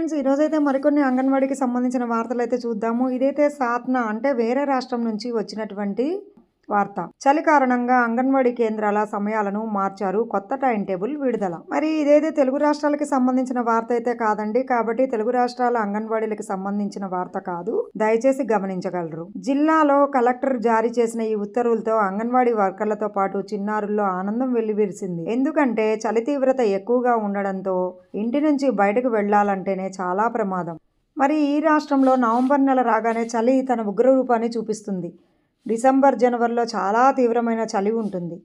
Friends ఈరోజైతే మరికొన్ని అంగన్వాడీకి సంబంధించిన వార్తలు అయితే చూద్దాము. ఇదైతే సాత్నా అంటే వేరే రాష్ట్రం నుంచి వచ్చినటువంటి వార్త. చలి కారణంగా అంగన్వాడీ కేంద్రాల సమయాలను మార్చారు కొత్త టైం టేబుల్ విడుదల. మరి ఇదేదో తెలుగు రాష్ట్రాలకి సంబంధించిన వార్త అయితే కాదండి. కాబట్టి తెలుగు రాష్ట్రాల అంగన్వాడీలకు సంబంధించిన వార్త కాదు. దయచేసి గమనించగలరు. జిల్లాలో కలెక్టర్ జారీ చేసిన ఈ ఉత్తర్వులతో అంగన్వాడీ వర్కర్లతో పాటు చిన్నారుల్లో ఆనందం వెల్లివిరిసింది. ఎందుకంటే చలి తీవ్రత ఎక్కువగా ఉండడంతో ఇంటి నుంచి బయటకు వెళ్ళాలంటేనే చాలా ప్రమాదం. మరి ఈ రాష్ట్రంలో నవంబర్ నెల రాగానే చలి తన ఉగ్ర రూపాన్ని చూపిస్తుంది. డిసెంబర్ జనవరిలో చాలా తీవ్రమైన చలి ఉంటుంది.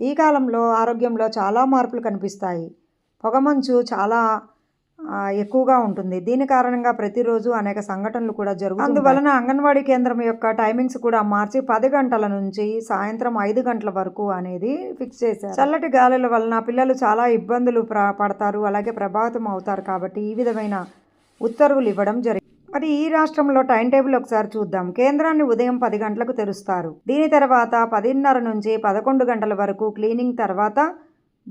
ఈ కాలంలో ఆరోగ్యంలో చాలా మార్పులు కనిపిస్తాయి. పొగమంచు చాలా ఎక్కువగా ఉంటుంది. దీని కారణంగా ప్రతిరోజు అనేక సంఘటనలు కూడా జరుగుతాయి అందువలన అంగన్వాడీ కేంద్రం యొక్క టైమింగ్స్ కూడా మార్చి పది గంటల నుంచి సాయంత్రం ఐదు గంటల వరకు అనేది ఫిక్స్ చేశారు. చల్లటి గాలుల వలన పిల్లలు చాలా ఇబ్బందులు పడతారు. అలాగే ప్రభావితం అవుతారు కాబట్టి ఈ విధమైన ఉత్తర్వులు ఇవ్వడం జరిగింది. మరి ఈ రాష్ట్రంలో టైం టేబుల్ ఒకసారి చూద్దాం. కేంద్రాన్ని ఉదయం పది గంటలకు తెరుస్తారు. దీని తర్వాత పదిన్నర నుంచి పదకొండు గంటల వరకు క్లీనింగ్ తర్వాత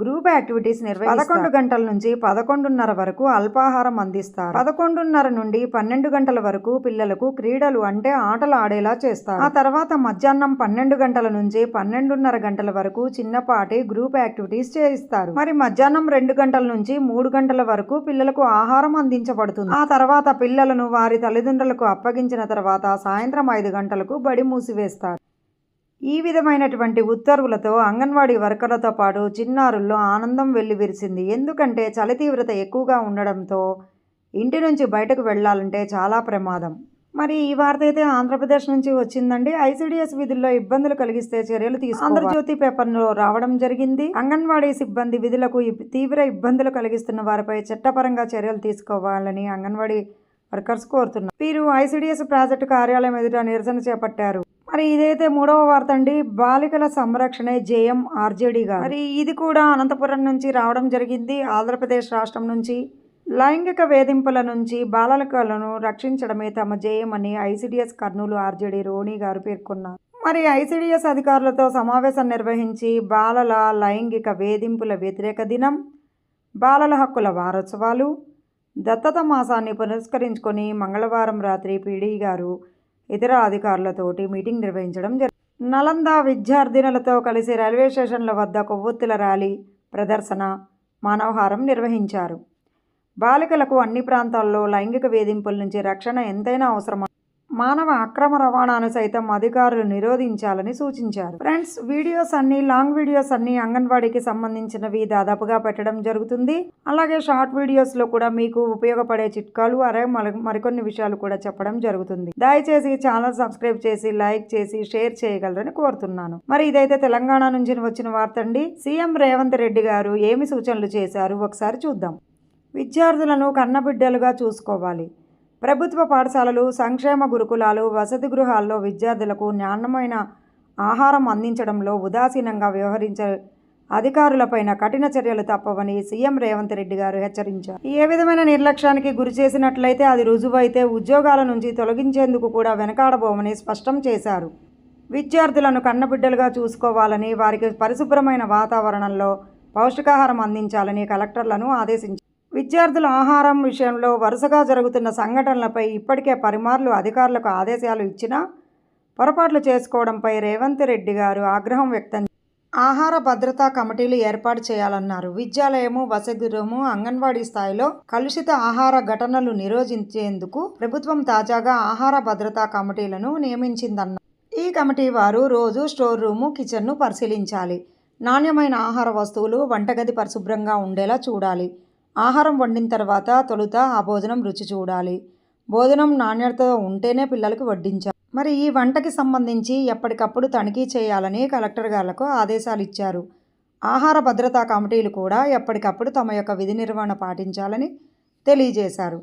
గ్రూప్ యాక్టివిటీస్ నిర్వహిస్తారు పదకొండు గంటల నుంచి పదకొండున్నర వరకు అల్పాహారం అందిస్తారు. పదకొండున్నర నుండి పన్నెండు గంటల వరకు పిల్లలకు క్రీడలు అంటే ఆటలు ఆడేలా చేస్తారు. ఆ తర్వాత మధ్యాహ్నం పన్నెండు గంటల నుంచి పన్నెండున్నర గంటల వరకు చిన్నపాటి గ్రూప్ యాక్టివిటీస్ చేయిస్తారు. మరి మధ్యాహ్నం రెండు గంటల నుంచి మూడు గంటల వరకు పిల్లలకు ఆహారం అందించబడుతుంది. ఆ తర్వాత పిల్లలను వారి తల్లిదండ్రులకు అప్పగించిన తర్వాత సాయంత్రం ఐదు గంటలకు బడి మూసివేస్తారు. ఈ విధమైనటువంటి ఉత్తర్వులతో అంగన్వాడీ వర్కర్లతో పాటు చిన్నారుల్లో ఆనందం వెల్లివిరిసింది. ఎందుకంటే చలి తీవ్రత ఎక్కువగా ఉండడంతో ఇంటి నుంచి బయటకు వెళ్ళాలంటే చాలా ప్రమాదం. మరి ఈ వార్త అయితే ఆంధ్రప్రదేశ్ నుంచి వచ్చిందండి. ఐసిడిఎస్ విధుల్లో ఇబ్బందులు కలిగిస్తే చర్యలు తీసుకు ఆంధ్రజ్యోతి పేపర్లో రావడం జరిగింది. అంగన్వాడీ సిబ్బంది విధులకు తీవ్ర ఇబ్బందులు కలిగిస్తున్న వారిపై చట్టపరంగా చర్యలు తీసుకోవాలని అంగన్వాడీ వర్కర్స్ కోరుతున్నారు. వీరు ఐసిడిఎస్ ప్రాజెక్టు కార్యాలయం ఎదుట నిరసన చేపట్టారు. మరి ఇదైతే మూడవ వార్త అండి. బాలికల సంరక్షణే జేఎం ఆర్జేడీ మరి ఇది కూడా అనంతపురం నుంచి రావడం జరిగింది. ఆంధ్రప్రదేశ్ రాష్ట్రం నుంచి లైంగిక వేధింపుల నుంచి బాలకలను రక్షించడమే తమ జేయం అని ఐసిడిఎస్ కర్నూలు ఆర్జేడీ రోణి గారు పేర్కొన్నారు. మరి ఐసిడిఎస్ అధికారులతో సమావేశం నిర్వహించి బాలల లైంగిక వేధింపుల వ్యతిరేక దినం బాలల హక్కుల వారోత్సవాలు దత్తత మాసాన్ని పురస్కరించుకొని మంగళవారం రాత్రి పీడీ గారు ఇతర అధికారులతోటి మీటింగ్ నిర్వహించడం జరిగింది నలంద విద్యార్థినులతో కలిసి రైల్వే స్టేషన్ల వద్ద కొవ్వొత్తుల ర్యాలీ ప్రదర్శన మానవహారం నిర్వహించారు. బాలికలకు అన్ని ప్రాంతాల్లో లైంగిక వేధింపుల నుంచి రక్షణ ఎంతైనా అవసరం మానవ అక్రమ రవాణాను సైతం అధికారులు నిరోధించాలని సూచించారు. ఫ్రెండ్స్ వీడియోస్ అన్ని లాంగ్ వీడియోస్ అన్ని అంగన్వాడీకి సంబంధించినవి దాదాపుగా పెట్టడం జరుగుతుంది. అలాగే షార్ట్ వీడియోస్లో కూడా మీకు ఉపయోగపడే చిట్కాలు అరే మరికొన్ని విషయాలు కూడా చెప్పడం జరుగుతుంది. దయచేసి ఛానల్ సబ్స్క్రైబ్ చేసి లైక్ చేసి షేర్ చేయగలరని కోరుతున్నాను. మరి ఇదైతే తెలంగాణ నుంచి వచ్చిన వార్త అండి. సీఎం రేవంత్ రెడ్డి గారు ఏమి సూచనలు చేశారు? ఒకసారి చూద్దాం. విద్యార్థులను కన్నబిడ్డలుగా చూసుకోవాలి. ప్రభుత్వ పాఠశాలలు సంక్షేమ గురుకులాలు వసతి గృహాల్లో విద్యార్థులకు నాణ్యమైన ఆహారం అందించడంలో ఉదాసీనంగా వ్యవహరించే అధికారులపైన కఠిన చర్యలు తప్పవని సీఎం రేవంత్ రెడ్డి గారు హెచ్చరించారు. ఏ విధమైన నిర్లక్ష్యానికి గురి చేసినట్లయితే అది రుజువైతే ఉద్యోగాల నుంచి తొలగించేందుకు కూడా వెనకాడబోమని స్పష్టం చేశారు. విద్యార్థులను కన్నబిడ్డలుగా చూసుకోవాలని వారికి పరిశుభ్రమైన వాతావరణంలో పౌష్టికాహారం అందించాలని కలెక్టర్లను ఆదేశించారు. విద్యార్థుల ఆహారం విషయంలో వరుసగా జరుగుతున్న సంఘటనలపై ఇప్పటికే పరిమార్లు అధికారులకు ఆదేశాలు ఇచ్చినా పొరపాట్లు చేసుకోవడంపై రేవంత్ రెడ్డి గారు ఆగ్రహం వ్యక్తం ఆహార భద్రతా కమిటీలు ఏర్పాటు చేయాలన్నారు. విద్యాలయము వసతిగృహము అంగన్వాడీ స్థాయిలో కలుషిత ఆహార ఘటనలు నిరోధించేందుకు ప్రభుత్వం తాజాగా ఆహార భద్రతా కమిటీలను నియమించిందన్నారు. ఈ కమిటీ వారు రోజు స్టోర్ రూము కిచెన్ను పరిశీలించాలి. నాణ్యమైన ఆహార వస్తువులు వంటగది పరిశుభ్రంగా ఉండేలా చూడాలి. ఆహారం వండిన తర్వాత తొలుత ఆ భోజనం రుచి చూడాలి. భోజనం నాణ్యతతో ఉంటేనే పిల్లలకు వడ్డించాలి. మరి ఈ వంటకి సంబంధించి ఎప్పటికప్పుడు తనిఖీ చేయాలని కలెక్టర్ గారులకు ఆదేశాలు ఇచ్చారు. ఆహార భద్రతా కమిటీలు కూడా ఎప్పటికప్పుడు తమ యొక్క విధి నిర్వహణ పాటించాలని తెలియజేశారు.